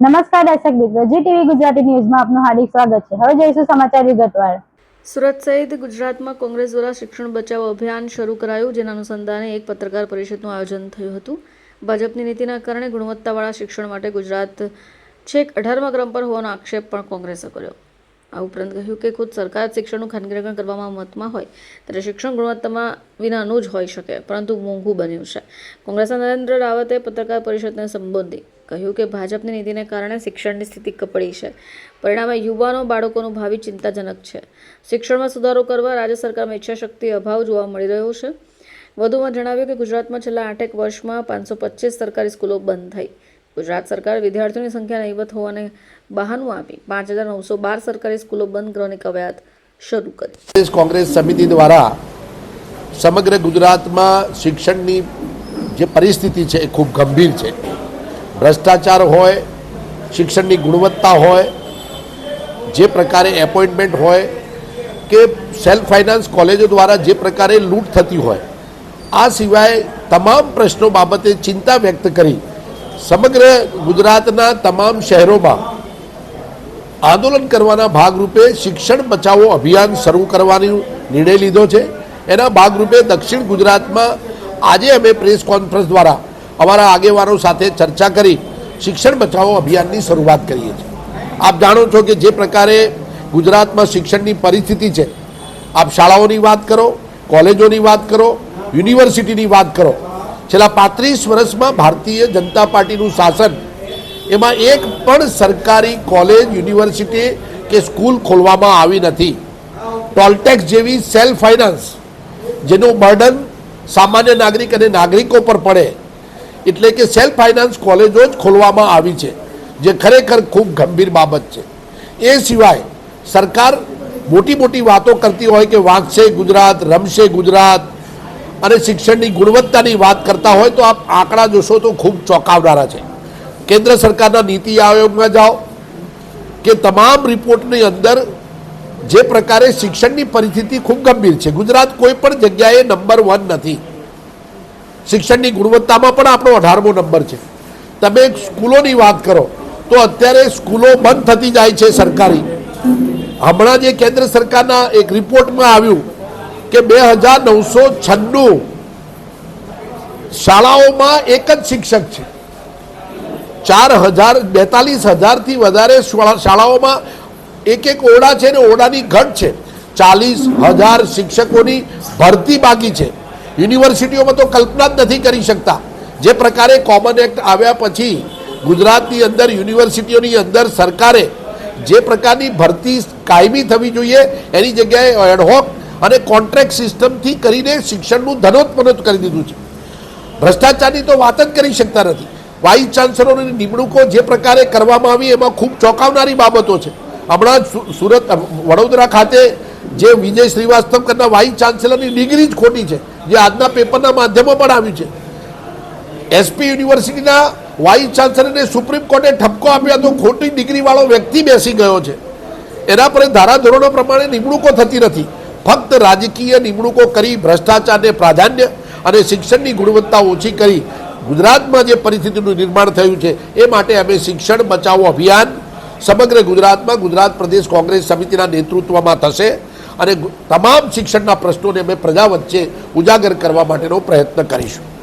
નમસ્કાર દર્શક મિત્રો, જી ટીવી ગુજરાતી ન્યૂઝમાં આપનું હાર્દિક સ્વાગત છે. હવે જોઈશું સમાચાર વિગતવાર. સુરત સહિત ગુજરાતમાં કોંગ્રેસ દ્વારા શિક્ષણ બચાવ અભિયાન શરૂ કરાયું, જેના અનુસંધાને એક પત્રકાર પરિષદનું આયોજન થયું હતું. ભાજપની નીતિના કારણે ગુણવત્તાવાળા શિક્ષણ માટે ગુજરાત છેક અઢારમા ક્રમ પર હોવાનો આક્ષેપ પણ કોંગ્રેસે કર્યો. આ ઉપરાંત કહ્યું કે ખુદ સરકાર શિક્ષણનું ખાનગીકરણ કરવામાં મતમાં હોય, ત્યારે શિક્ષણ ગુણવત્તામાં વિનાનું જ હોઈ શકે, પરંતુ મોંઘું બન્યું છે. કોંગ્રેસના નરેન્દ્ર રાવતે પત્રકાર પરિષદને સંબોધી કહ્યું કે ભાજપની નીતિને કારણે શિક્ષણની સ્થિતિ કપડી છે. પરિણામે યુવાનો, બાળકોનું ભાવિ ચિંતાજનક છે. શિક્ષણમાં સુધારો કરવા રાજ્ય સરકારમાં ઈચ્છાશક્તિ અભાવ જોવા મળી રહ્યો છે. વધુમાં જણાવ્યું કે ગુજરાતમાં છેલ્લા આઠેક વર્ષમાં પાંચસો પચીસ સરકારી સ્કૂલો બંધ થઈ. ગુજરાત સરકાર વિદ્યાર્થીઓની સંખ્યા નહીવત હોવાને બહાનું આપી પાંચ હજાર નવસો બાર સરકારી સ્કૂલો બંધ કરવાની કવાયત શરૂ કરી. કોંગ્રેસ સમિતિ દ્વારા સમગ્ર ગુજરાતમાં શિક્ષણની જે પરિસ્થિતિ છે એ ખૂબ ગંભીર છે. ભ્રષ્ટાચાર હોય, શિક્ષણની ગુણવત્તા હોય, જે પ્રકારે એપોઇન્ટમેન્ટ હોય કે સેલ્ફ ફાઇનાન્સ કોલેજો દ્વારા જે પ્રકારે લૂંટ થતી હોય, આ સિવાય તમામ પ્રશ્નો બાબતે ચિંતા વ્યક્ત કરી સમગ્ર ગુજરાતના તમામ શહેરોમાં આંદોલન કરવાના ભાગરૂપે શિક્ષણ બચાવો અભિયાન શરૂ કરવાનો નિર્ણય લીધો છે. એના ભાગરૂપે દક્ષિણ ગુજરાતમાં આજે અમે પ્રેસ કોન્ફરન્સ દ્વારા અમારા આગેવાનો સાથે ચર્ચા કરી શિક્ષણ બચાવો અભિયાનની શરૂઆત કરીએ છીએ. આપ જાણો છો કે જે પ્રકારે ગુજરાતમાં શિક્ષણની પરિસ્થિતિ છે, આપ શાળાઓની વાત કરો, કોલેજોની વાત કરો, યુનિવર્સિટીની વાત કરો, છેલ્લા પાંત્રીસ વર્ષમાં ભારતીય જનતા પાર્ટીનું શાસન, એમાં એક પણ સરકારી કોલેજ, યુનિવર્સિટી કે સ્કૂલ ખોલવામાં આવી નથી. ટોલટેક્સ જેવી સેલ્ફ ફાઇનાન્સ, જેનું બર્ડન સામાન્ય નાગરિક અને નાગરિકો પર પડે એટલે કે સેલ્ફ ફાઇનાન્સ કોલેજો જ ખોલવામાં આવી છે, જે ખરેખર ખૂબ ગંભીર બાબત છે. એ સિવાય સરકાર મોટી મોટી વાતો કરતી હોય કે વાંચશે ગુજરાત, રમશે ગુજરાત, અને શિક્ષણની ગુણવત્તાની વાત કરતા હોય તો આપ આંકડા જોશો તો ખૂબ ચોંકાવનારા છે. કેન્દ્ર સરકારના નીતિ આયોગમાં જાઓ કે તમામ રિપોર્ટની અંદર જે પ્રકારે શિક્ષણની પરિસ્થિતિ ખૂબ ગંભીર છે. ગુજરાત કોઈ પણ જગ્યાએ નંબર વન નથી. શિક્ષણની ગુણવત્તામાં પણ આપણો અઢારમો નંબર છે. તમે સ્કૂલોની વાત કરો, તો અત્યારે સ્કૂલો બંધ થતી જાય છે સરકારી. હમણાં જે કેન્દ્ર સરકારના એક રિપોર્ટમાં આવ્યું કે બે હજાર નવસો છન્નું શાળાઓમાં એક જ શિક્ષક છે. ચાર હજાર, બેતાલીસ હજારથી વધારે શાળાઓમાં એક એક ઓરડા છે ને ઓરડાની ઘટ છે. ચાલીસ હજાર શિક્ષકોની ભરતી બાકી છે. યુનિવર્સિટીઓમાં તો કલ્પના જ નથી કરી શકતા. જે પ્રકારે કોમન એક્ટ આવ્યા પછી ગુજરાતની અંદર, યુનિવર્સિટીઓની અંદર સરકારે જે પ્રકારની ભરતી કાયમી થવી જોઈએ, એની જગ્યાએ એડહોક અને કોન્ટ્રાક્ટ સિસ્ટમથી કરીને શિક્ષણનું ધનોત્પન્ન કરી દીધું છે. ભ્રષ્ટાચારની તો વાત જ કરી શકતા નથી. વાઇસ ચાન્સલરોની નિમણૂકો જે પ્રકારે કરવામાં આવી, એમાં ખૂબ ચોંકાવનારી બાબતો છે. હમણાં સુરત, વડોદરા ખાતે જે વિજય શ્રીવાસ્તવ કરના વાઇસ ચાન્સેલરની ડિગ્રી જ ખોટી છે. જે આજના પેપરના માધ્યમમાં પણ આવ્યું છે. એસપી યુનિવર્સિટીના વાઇસ ચાન્સલરને સુપ્રીમ કોર્ટે ઠપકો આપ્યા હતો ખોટી ડિગ્રીવાળો વ્યક્તિ બેસી ગયો છે. એના પર ધારાધોરણો પ્રમાણે નિમણૂકો થતી નથી. ફક્ત રાજકીય નિમણૂકો કરી ભ્રષ્ટાચારને પ્રાધાન્ય અને શિક્ષણની ગુણવત્તા ઓછી કરી ગુજરાતમાં જે પરિસ્થિતિનું નિર્માણ થયું છે, એ માટે અમે શિક્ષણ બચાવો અભિયાન સમગ્ર ગુજરાતમાં ગુજરાત પ્રદેશ કોંગ્રેસ સમિતિના નેતૃત્વમાં થશે. અને તમામ શિક્ષણના પ્રશ્નોને અમે પ્રજા વચ્ચે ઉજાગર કરવા માટેનો પ્રયત્ન કરીશું.